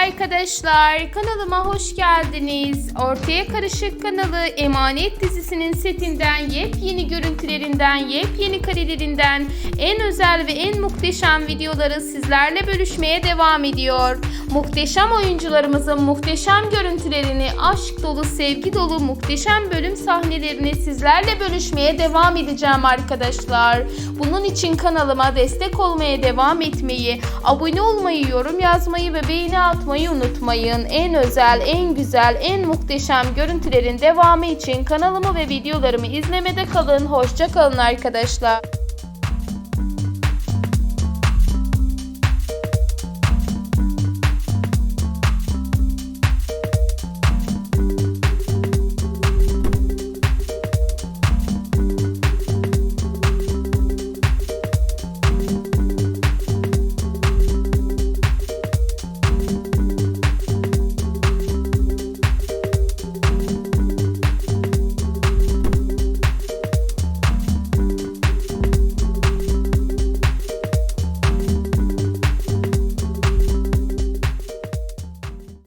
arkadaşlar, kanalıma hoş geldiniz. Ortaya Karışık kanalı Emanet dizisinin setinden yepyeni görüntülerinden, yepyeni karelerinden en özel ve en muhteşem videoları sizlerle bölüşmeye devam ediyor. Muhteşem oyuncularımızın muhteşem görüntülerini, aşk dolu, sevgi dolu muhteşem bölüm sahnelerini sizlerle bölüşmeye devam edeceğim arkadaşlar. Bunun için kanalıma destek olmaya devam etmeyi, abone olmayı, yorum yazmayı ve beğeni atmayı unutmayın. En özel, en güzel, en muhteşem görüntülerin devamı için kanalımı ve videolarımı izlemede kalın. Hoşça kalın arkadaşlar.